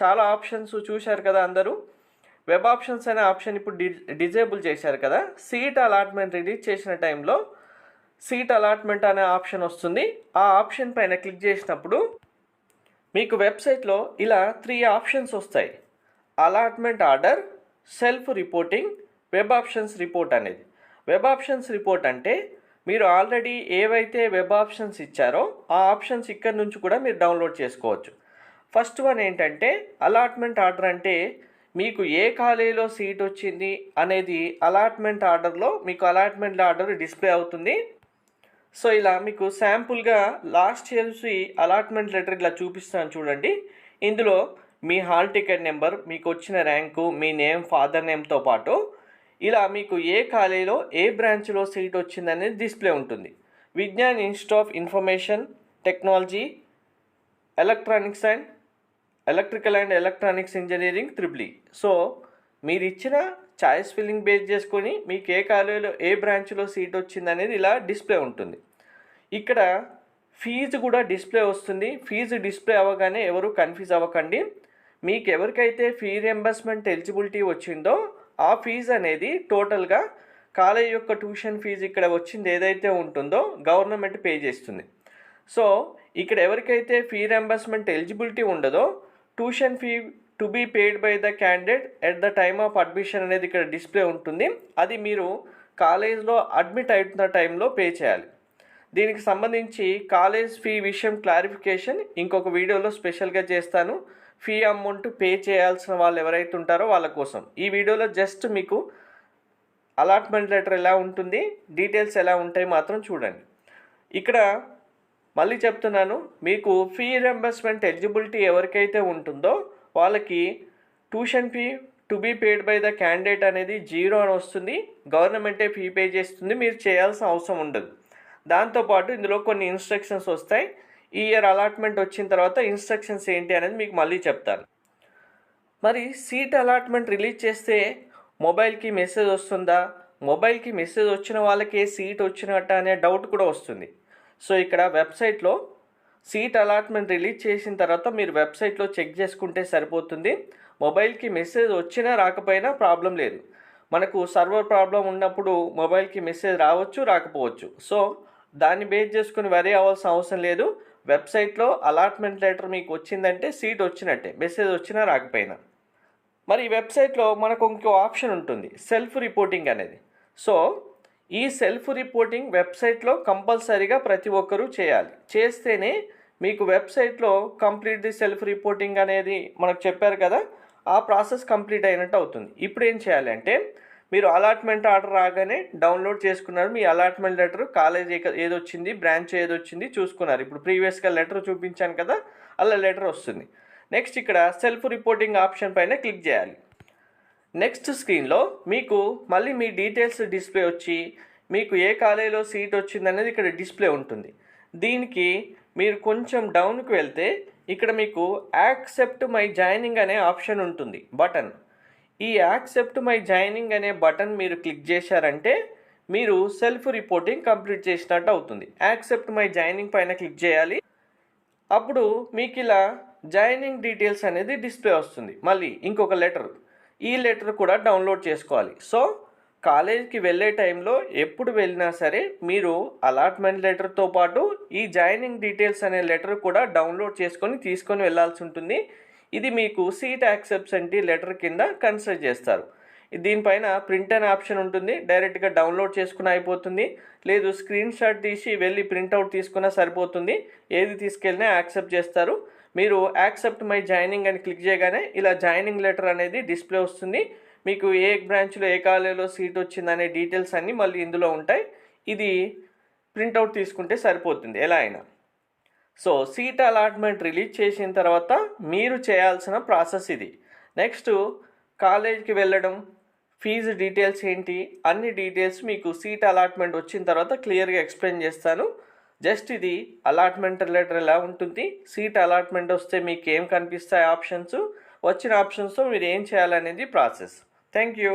చాలా ఆప్షన్స్ చూశారు కదా అందరూ. వెబ్ ఆప్షన్స్ అనే ఆప్షన్ ఇప్పుడు డి డిజేబుల్ చేశారు కదా. సీట్ అలాట్మెంట్ రిలీజ్ చేసిన టైంలో సీట్ అలాట్మెంట్ అనే ఆప్షన్ వస్తుంది. ఆ ఆప్షన్ పైన క్లిక్ చేసినప్పుడు మీకు వెబ్సైట్లో ఇలా త్రీ ఆప్షన్స్ వస్తాయి. Allotment order self reporting web options report అనేది. వెబ్ ఆప్షన్స్ రిపోర్ట్ అంటే మీరు ఆల్రెడీ ఏవైతే వెబ్ ఆప్షన్స్ ఇచ్చారో ఆ ఆప్షన్స్ ఇక్కడ నుంచి కూడా మీరు డౌన్లోడ్ చేసుకోవచ్చు. ఫస్ట్ వన్ ఏంటంటే అలాట్మెంట్ ఆర్డర్ అంటే మీకు ఏ కాలేజీలో సీట్ వచ్చింది అనేది అలాట్మెంట్ ఆర్డర్లో మీకు అలాట్మెంట్ ఆర్డర్ డిస్ప్లే అవుతుంది. సో ఇలా మీకు శాంపుల్గా లాస్ట్ ఇయర్స్ అలాట్మెంట్ లెటర్ ఇలా చూపిస్తాను చూడండి. ఇందులో మీ హాల్ టికెట్ నెంబర్ మీకు వచ్చిన ర్యాంకు మీ నేమ్ ఫాదర్ నేమ్తో పాటు ఇలా మీకు ఏ కాలేజీలో ఏ బ్రాంచ్లో సీట్ వచ్చిందనేది డిస్ప్లే ఉంటుంది. Vignan institute of information technology electronics and electrical and electronics engineering త్రిబ్లీ so మీరు ఇచ్చిన చాయిస్ ఫిల్లింగ్ బేస్ చేసుకొని మీకు ఏ కాలేజీలో ఏ బ్రాంచ్లో సీట్ వచ్చింది అనేది ఇలా డిస్ప్లే ఉంటుంది. ఇక్కడ ఫీజు కూడా డిస్ప్లే వస్తుంది. ఫీజు డిస్ప్లే అవ్వగానే ఎవరు కన్ఫ్యూజ్ అవ్వకండి. మీకు ఎవరికైతే ఫీ రియంబర్స్మెంట్ ఎలిజిబిలిటీ వచ్చిందో ఆ ఫీజు అనేది టోటల్గా కాలేజ్ యొక్క ట్యూషన్ ఫీజు ఇక్కడ వచ్చింది ఏదైతే ఉంటుందో గవర్నమెంట్ పే చేస్తుంది. సో ఇక్కడ ఎవరికైతే ఫీ రియంబర్స్మెంట్ ఎలిజిబిలిటీ ఉండదో tuition fee to be paid by the candidate at the time of admission అనేది ఇక్కడ డిస్ప్లే ఉంటుంది. అది మీరు కాలేజ్లో అడ్మిట్ అవుతున్న టైంలో పే చేయాలి. దీనికి సంబంధించి కాలేజ్ ఫీ విషయం క్లారిఫికేషన్ ఇంకొక వీడియోలో స్పెషల్గా చేస్తాను. ఫీ అమౌంట్ పే చేయాల్సిన వాళ్ళు ఎవరైతే ఉంటారో వాళ్ళ కోసం. ఈ వీడియోలో జస్ట్ మీకు అలాట్మెంట్ లెటర్ ఎలా ఉంటుంది డీటెయిల్స్ ఎలా ఉంటాయి మాత్రం చూడండి. ఇక్కడ మళ్ళీ చెప్తున్నాను మీకు ఫీ రెంబర్స్మెంట్ ఎలిజిబిలిటీ ఎవరికైతే ఉంటుందో వాళ్ళకి tuition fee to be paid by the candidate అనేది జీరో అని వస్తుంది. గవర్నమెంటే ఫీ పే చేస్తుంది మీరు చేయాల్సిన అవసరం ఉండదు. దాంతోపాటు ఇందులో కొన్ని ఇన్స్ట్రక్షన్స్ వస్తాయి. ఈ ఇయర్ అలాట్మెంట్ వచ్చిన తర్వాత ఇన్స్ట్రక్షన్స్ ఏంటి అనేది మీకు మళ్ళీ చెప్తాను. మరి సీట్ అలాట్మెంట్ రిలీజ్ చేస్తే మొబైల్కి మెసేజ్ వస్తుందా? మొబైల్కి మెసేజ్ వచ్చిన వాళ్ళకే సీట్ వచ్చినట్ట అనే డౌట్ కూడా వస్తుంది. సో ఇక్కడ వెబ్సైట్లో సీట్ అలాట్మెంట్ రిలీజ్ చేసిన తర్వాత మీరు వెబ్సైట్లో చెక్ చేసుకుంటే సరిపోతుంది. మొబైల్కి మెసేజ్ వచ్చినా రాకపోయినా ప్రాబ్లం లేదు. మనకు సర్వర్ ప్రాబ్లం ఉన్నప్పుడు మొబైల్కి మెసేజ్ రావచ్చు రాకపోవచ్చు. సో దాన్ని బేస్ చేసుకుని వరీ అవ్వాల్సిన అవసరం లేదు. వెబ్సైట్లో అలాట్మెంట్ లెటర్ మీకు వచ్చిందంటే సీట్ వచ్చినట్టే మెసేజ్ వచ్చినా రాకపోయినా. మరి ఈ వెబ్సైట్లో మనకు ఇంకో ఆప్షన్ ఉంటుంది సెల్ఫ్ రిపోర్టింగ్ అనేది. సో ఈ సెల్ఫ్ రిపోర్టింగ్ వెబ్సైట్లో కంపల్సరీగా ప్రతి ఒక్కరూ చేయాలి. చేస్తేనే మీకు వెబ్సైట్లో కంప్లీట్ ది సెల్ఫ్ రిపోర్టింగ్ అనేది మనకు చెప్పారు కదా ఆ ప్రాసెస్ కంప్లీట్ అయినట్టు అవుతుంది. ఇప్పుడు ఏం చేయాలి అంటే మీరు అలాట్మెంట్ ఆర్డర్ రాగానే డౌన్లోడ్ చేసుకున్నారు మీ అలాట్మెంట్ లెటర్ కాలేజ్ ఏదొచ్చింది బ్రాంచ్ ఏదొచ్చింది చూసుకున్నారు. ఇప్పుడు ప్రీవియస్గా లెటర్ చూపించాను కదా అలా లెటర్ వస్తుంది. నెక్స్ట్ ఇక్కడ సెల్ఫ్ రిపోర్టింగ్ ఆప్షన్ పైన క్లిక్ చేయాలి. నెక్స్ట్ స్క్రీన్లో మీకు మళ్ళీ మీ డీటెయిల్స్ డిస్ప్లే వచ్చి మీకు ఏ కాలేజీలో సీట్ వచ్చింది అనేది ఇక్కడ డిస్ప్లే ఉంటుంది. దీనికి మీరు కొంచెం డౌన్కి వెళ్తే ఇక్కడ మీకు యాక్సెప్ట్ మై జాయినింగ్ అనే ఆప్షన్ ఉంటుంది బటన్. ఈ యాక్సెప్ట్ మై జాయినింగ్ అనే బటన్ మీరు క్లిక్ చేశారంటే మీరు సెల్ఫ్ రిపోర్టింగ్ కంప్లీట్ చేసినట్టు అవుతుంది. యాక్సెప్ట్ మై జాయినింగ్ పైన క్లిక్ చేయాలి. అప్పుడు మీకు ఇలా జాయినింగ్ డీటెయిల్స్ అనేది డిస్ప్లే వస్తుంది. మళ్ళీ ఇంకొక లెటర్. ఈ లెటర్ కూడా డౌన్లోడ్ చేసుకోవాలి. సో కాలేజీకి వెళ్ళే టైంలో ఎప్పుడు వెళ్ళినా సరే మీరు అలాట్మెంట్ లెటర్తో పాటు ఈ జాయినింగ్ డీటెయిల్స్ అనే లెటర్ కూడా డౌన్లోడ్ చేసుకొని తీసుకొని వెళ్ళాల్సి ఉంటుంది. ఇది మీకు సీట్ యాక్సెప్ట్స్ లెటర్ కింద కన్సిడర్ చేస్తారు. దీనిపైన ప్రింట్ అనే ఆప్షన్ ఉంటుంది. డైరెక్ట్గా డౌన్లోడ్ చేసుకుని అయిపోతుంది. లేదు స్క్రీన్ షాట్ తీసి వెళ్ళి ప్రింట్అవుట్ తీసుకున్నా సరిపోతుంది. ఏది తీసుకెళ్ళినా యాక్సెప్ట్ చేస్తారు. మీరు యాక్సెప్ట్ మై జాయినింగ్ అని క్లిక్ చేయగానే ఇలా జాయినింగ్ లెటర్ అనేది డిస్ప్లే వస్తుంది. మీకు ఏ బ్రాంచ్లో ఏ కాలేజీలో సీట్ వచ్చిందనే డీటెయిల్స్ అన్నీ మళ్ళీ ఇందులో ఉంటాయి. ఇది ప్రింట్అవుట్ తీసుకుంటే సరిపోతుంది. ఎలా అయినా. సో సీట్ అలాట్మెంట్ రిలీజ్ చేసిన తర్వాత మీరు చేయాల్సిన ప్రాసెస్ ఇది. నెక్స్ట్ కాలేజ్కి వెళ్ళడం ఫీజు డీటెయిల్స్ ఏంటి అన్ని డీటెయిల్స్ మీకు సీట్ అలాట్మెంట్ వచ్చిన తర్వాత క్లియర్గా ఎక్స్ప్లెయిన్ చేస్తాను. జస్ట్ ఇది అలాట్మెంట్ లెటర్ ఎలా ఉంటుంది? సీట్ అలాట్మెంట్ వస్తే మీకు ఏం కనిపిస్తాయి ఆప్షన్స్? వచ్చిన ఆప్షన్స్తో మీరు ఏం చేయాలనేది ప్రాసెస్. Thank you.